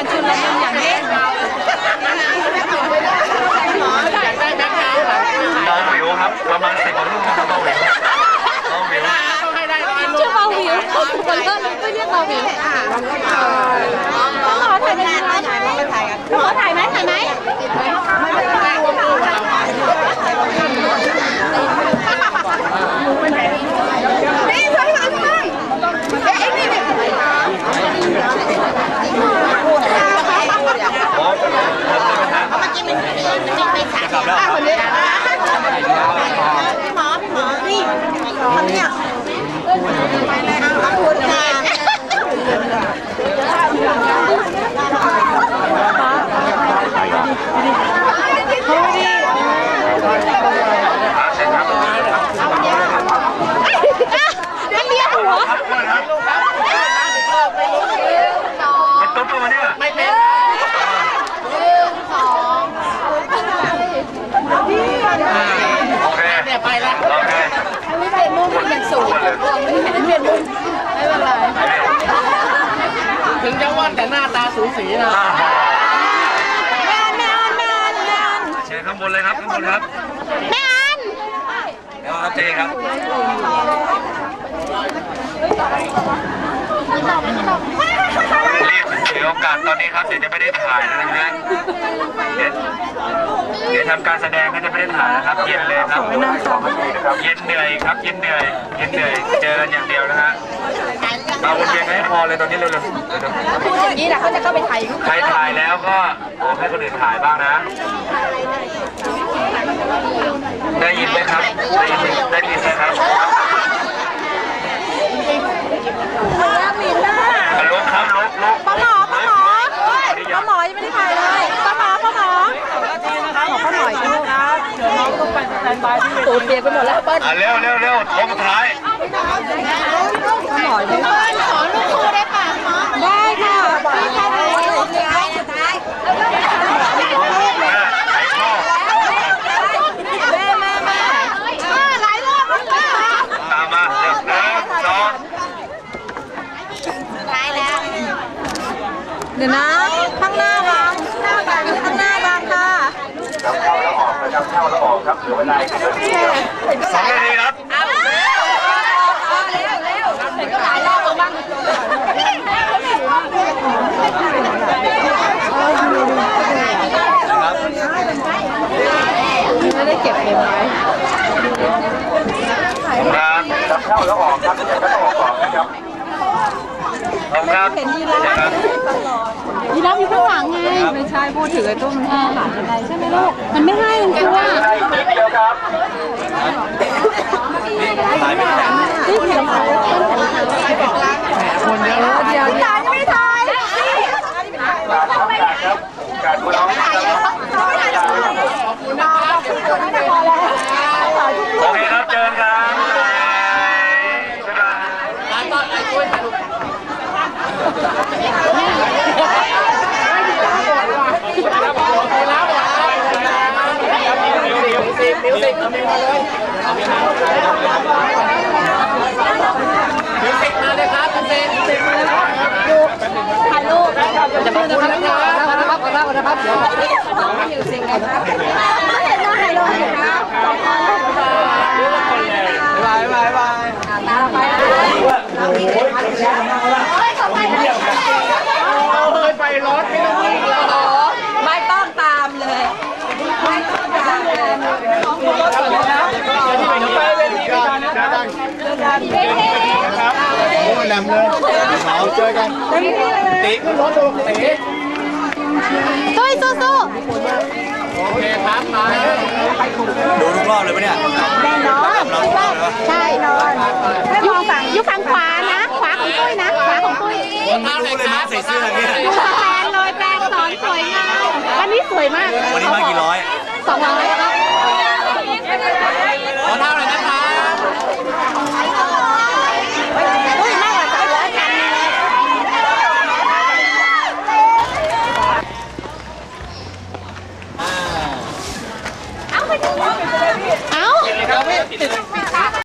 านชุดละมุนอย่างนี้น้องวิวครับประมาณสิบกว่าลูกครับน้องวิวน้องวิวชื่เบาวิวคนก็เรียกเบาวิวต้อค่ายกัขอถ่ายไหมถ่ายไหม คนเนี้ยไปเลยเอาขอบคุณค่ะอ่เชิญครับ นักเรียนหัว ครับด้วยนะครับเป็นตุ๊บปะวะเนี่ยไม่เป็นโอเคเนี่ยไปแล้วโอเค ไม่เป็นมุ้งเป็นสูงไม่เป็นมุ้งไม่เป็นไร ถึงจะว่าน แต่หน้าตาสูสีนะแม่นแม่นแม่นแม่นเชิญข้างบนเลยครับข้างบนครับแม่นเดี๋ยวครับเจครับรีบ ถือโอกาสตอนนี้ครับเดี๋ยวจะไม่ได้ถ่ายแล้วนะฮะเดี๋ยวเดี๋ยวทำการแสดงก็จะไม่ได้ถ่ายนะครับ เย็นเลยครับเย็นเหนื่อยครับเย็นเหนื่อยเย็นเหนื่อยเจอกันอย่างเดียวนะฮะมาวนเวียนกันให้พอเลยตอนนี้เร็วๆเร็วพูดอย่างนี้แหละเขาจะเข้าไปถ่ายรูปๆใครถ่ายแล้วก็บอกให้คนอื่นถ่ายบ้างนะได้ยินไหมครับได้ยินไหมได้ยินไหมครับ มีหน้า ลุกครับลุกลุก ป้าหมอป้าหมอป้าหมอยังไม่ได้ถ่ายเลยป้าหมอป้าหมอขอป้าหมออีกรูปนะ ตูดเปียกไปหมดแล้วเปิ้ลอะเร็วเร็วเร็วโค้งสุดท้ายป้าหมอด้วยเปิ้ลขอลูกครูได้ป่ะได้ค่ะพี่ค่ะสุดท้ายสุดท้ายแม่ไอ้ข้อแม่แม่แม่หลายรอบแล้วตามมาเร็วหนึ่งสองท้ายแล้ว เดี๋ยวนะ ครับเหลือเวลาอีกสองนาทีครับเอาเร็วเร็วเร็วเห็นก็หลายรอบแล้วบ้างไม่ได้เก็บเก็บไว้ครับเข้าแล้วออกครับเข้าแล้วออกก่อนนะครับขอบ คุณครับเห็นยีราฟยีราฟอยู่ข้างหลังไงไม่ใช่พูดถึงไอ้ตัวมันข้างหลังอะไรใช่ไหมลูกมันไม่ให้มันกลัวนิดเดียวครับที่เห็นเขาคนเดียวเดียวตาจะไม่ทาย การทำการครับการคุณน้องนะครับโอเคครับเจอกันครับบ๊ายบาย มิวสิกเอามิวมาเลยมิวสิกมาเลยครับคุณเบนมิวสิกมาเลยครับ ถ่ายรูป จะพูดนะครับนะครับนะครับนะครับเดี๋ยวอยู่สิ่งไหนครับเห็นหน้าถ่ายรูปนะสองคน บายบายบาย ตาเราไปนะเฮ้ยเขาไปแล้ว เฮ้ยไปรถไม่ต้องวิ่งแล้ว ไม่ต้องตามเลย ไม่ต้องตามเลย ไปเวทีกันนะ เฮ้ยโอ้ยแหลมเลยเราเจอกันติ๊กรถดูติ๊กตุ้ยสู้โอเคครับมาดูทุกรอบเลยปะเนี่ยแน่นอนใช่นอนอยู่ฝั่งยู่ฝั่งขวานะ ขวาของตุ้ยนะ ขวาของตุ้ยเท้าไหนรู้เลยคน้รัอบงใส่เสื้อเนี่ยดูสแตนเลยแปลงสอนสวยงามวันนี้สวยมาก วันนี้มากี่ร้อยสองร้อย เอ้าติดเลยครับติดเลย